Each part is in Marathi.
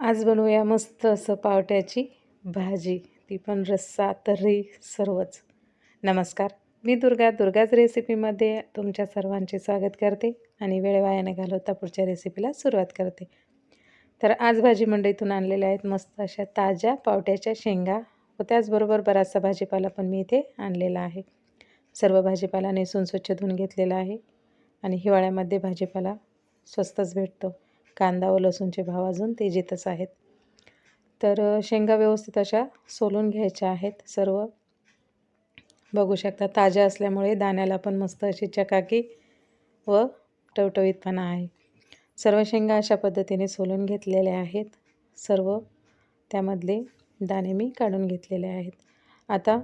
आज बनवूया मस्त असं पावट्याची भाजी. ती पण रस्सा तर्री सर्वच. नमस्कार. मी दुर्गा दुर्गाच रेसिपीमध्ये तुमच्या सर्वांचे स्वागत करते आणि वेळ वायाने घालवता पुढच्या रेसिपीला सुरुवात करते. तर आज भाजी मंडईतून आणलेल्या आहेत मस्त अशा ताज्या पावट्याच्या शेंगा व त्याचबरोबर बराचसा भाजीपाला पण मी इथे आणलेला आहे. सर्व भाजीपाला नेसून स्वच्छ धुवून घेतलेला आहे आणि हिवाळ्यामध्ये भाजीपाला स्वस्तच भेटतो. कांदा व लसूणचे भाव अजून तेजीतच आहेत. तर शेंगा व्यवस्थित अशा सोलून घ्यायच्या आहेत सर्व. बघू शकता ताज्या असल्यामुळे दाण्याला पण मस्त अशी चकाकी व टवटवीतपणा आहे. सर्व शेंगा अशा पद्धतीने सोलून घेतलेल्या आहेत सर्व. त्यामधले दाणे मी काढून घेतलेले आहेत. आता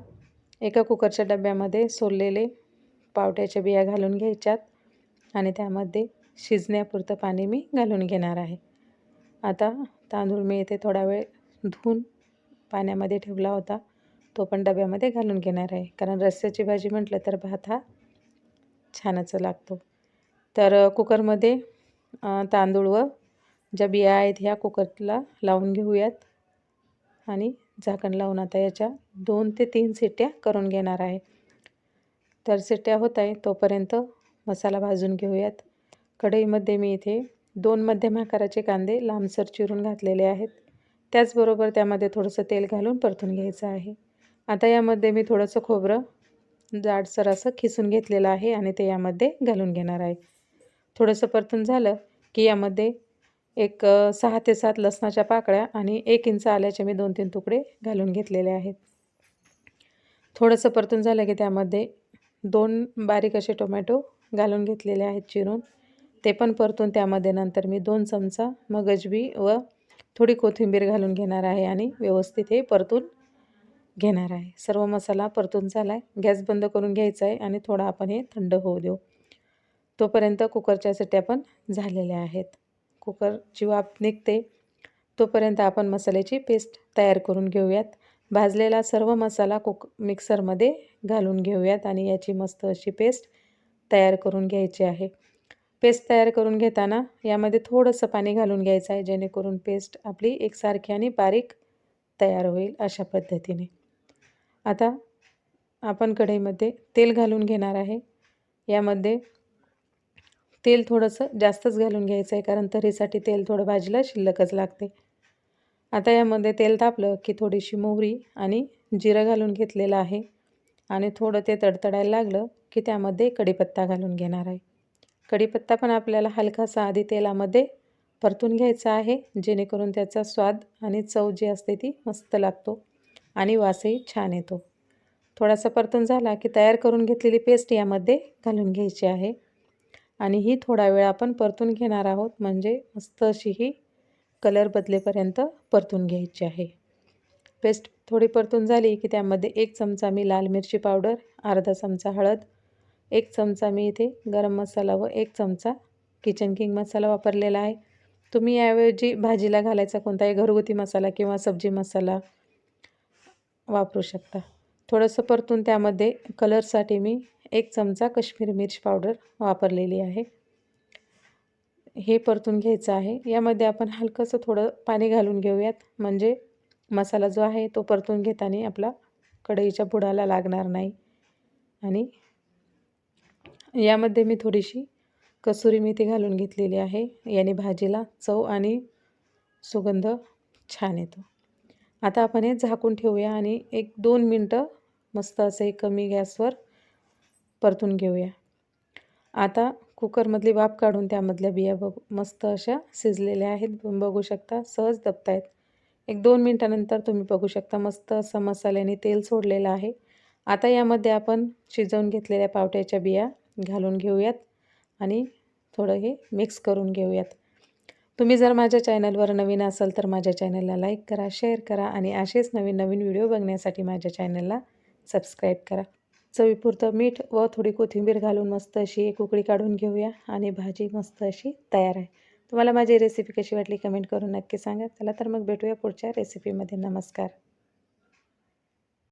एका कुकरच्या डब्यामध्ये सोललेले पावट्याच्या बिया घालून घ्यायच्यात आणि त्यामध्ये शिजण्यापुरतं पाणी मी घालून घेणार आहे. आता तांदूळ मी इथे थोडा वेळ धुवून पाण्यामध्ये ठेवला होता. तो पण डब्यामध्ये घालून घेणार आहे. कारण रस्स्याची भाजी म्हटलं तर भात हा छानच लागतो. तर कुकरमध्ये तांदूळ व ज्या बिया आहेत ह्या कुकरला लावून घेऊयात. आणि झाकण लावून आता याच्या दोन ते तीन सिट्ट्या करून घेणार आहे. तर सिट्ट्या होत आहे तोपर्यंत मसाला भाजून घेऊयात. कढईमध्ये मी इथे दोन मध्यम आकाराचे कांदे लांबसर चिरून घातलेले आहेत. त्याचबरोबर त्यामध्ये थोडंसं तेल घालून परतून घ्यायचं आहे. आता यामध्ये मी थोडंसं खोबरं जाडसर असं खिसून घेतलेलं आहे आणि ते यामध्ये घालून घेणार आहे. थोडंसं परतून झालं की यामध्ये एक सहा ते सात लसणाच्या पाकळ्या आणि एक इंच आल्याचे मी दोन तीन तुकडे घालून घेतलेले आहेत. थोडंसं परतून झालं की त्यामध्ये दोन बारीक असे टोमॅटो घालून घेतलेले आहेत चिरून. ते पण परतून त्यामध्ये नंतर मी दोन चमचा मगजबी व थोडी कोथिंबीर घालून घेणार आहे आणि व्यवस्थित हे परतून घेणार आहे. सर्व मसाला परतून झाला आहे गॅस बंद करून घ्यायचा आहे आणि थोडा आपण हे थंड होऊ देऊ. तोपर्यंत कुकरच्या सिट्या पण झालेल्या आहेत. कुकरची वाफ निघते. तोपर्यंत आपण मसाल्याची पेस्ट तयार करून घेऊयात. भाजलेला सर्व मसाला कुक मिक्सरमध्ये घालून घेऊयात आणि याची मस्त अशी पेस्ट तयार करून घ्यायची आहे. पेस्ट तयार करून घेताना यामध्ये थोडंसं पाणी घालून घ्यायचं आहे जेणेकरून पेस्ट आपली एकसारखी आणि बारीक तयार होईल अशा पद्धतीने. आता आपण कढईमध्ये तेल घालून घेणार आहे. यामध्ये तेल थोडंसं जास्तच घालून घ्यायचं आहे कारण तरीसाठी तेल थोडं भाजीला शिल्लकच लागते. आता यामध्ये तेल तापलं की थोडीशी मोहरी आणि जिरं घालून घेतलेलं आहे. आणि थोडं ते तडतडायला लागलं की त्यामध्ये कढीपत्ता घालून घेणार आहे. कढीपत्ता पण आपल्याला हलकासा आधी तेलामध्ये परतून घ्यायचा आहे जेणेकरून त्याचा स्वाद आणि चव जी असते ती मस्त लागतो आणि वासही छान येतो. थोडासा परतून झाला की तयार करून घेतलेली पेस्ट यामध्ये घालून घ्यायची आहे. आणि ही थोडा वेळ आपण परतून घेणार आहोत म्हणजे मस्त अशी ही कलर बदलेपर्यंत परतून घ्यायची आहे. पेस्ट थोडी परतून झाली की त्यामध्ये एक चमचा मी लाल मिरची पावडर अर्धा चमचा हळद एक चमचा मी इथे गरम मसाला व एक चमचा किचन किंग मसाला वापरलेला आहे. तुम्ही याऐवजी भाजीला घालायचा कोणताही घरगुती मसाला किंवा सब्जी मसाला वापरू शकता. थोडंसं परतून त्यामध्ये कलरसाठी मी एक चमचा कश्मीरी मिर्च पावडर वापरलेली आहे. हे परतून घ्यायचं आहे. यामध्ये आपण हलकंसं थोडं पाणी घालून घेऊयात. म्हणजे मसाला जो आहे तो परतून घेताना आपला कढईच्या बुडाला लागणार नाही. आणि यामध्ये मी थोडीशी कसुरी मेथी घालून घेतलेली आहे. याने भाजीला चव आणि सुगंध छान येतो. आता आपण हे झाकून ठेवूया आणि एक दोन मिनटं मस्त असं कमी गॅसवर परतून घेऊया. आता कुकरमधली वाफ काढून त्यामधल्या बिया बघ. मस्त अशा शिजलेल्या आहेत. बघू शकता सहज दबतायत. एक दोन मिनटानंतर तुम्ही बघू शकता मस्त असं मसाल्याने तेल सोडलेलं आहे. आता यामध्ये आपण शिजवून घेतलेल्या पावट्याच्या बिया घालून घेऊयात आणि थोडं हे मिक्स करून घेऊयात. तुम्ही जर माझ्या चॅनलवर नवीन असाल तर माझ्या चॅनलला लाईक करा शेअर करा आणि असेच नवीन नवीन व्हिडिओ बघण्यासाठी माझ्या चॅनलला सबस्क्राईब करा. चवीपुरतं मीठ व थोडी कोथिंबीर घालून मस्त अशी एक उकळी काढून घेऊया आणि भाजी मस्त अशी तयार आहे. तुम्हाला माझी रेसिपी कशी वाटली कमेंट करून नक्की सांगा. चला तर मग भेटूया पुढच्या रेसिपीमध्ये नमस्कार.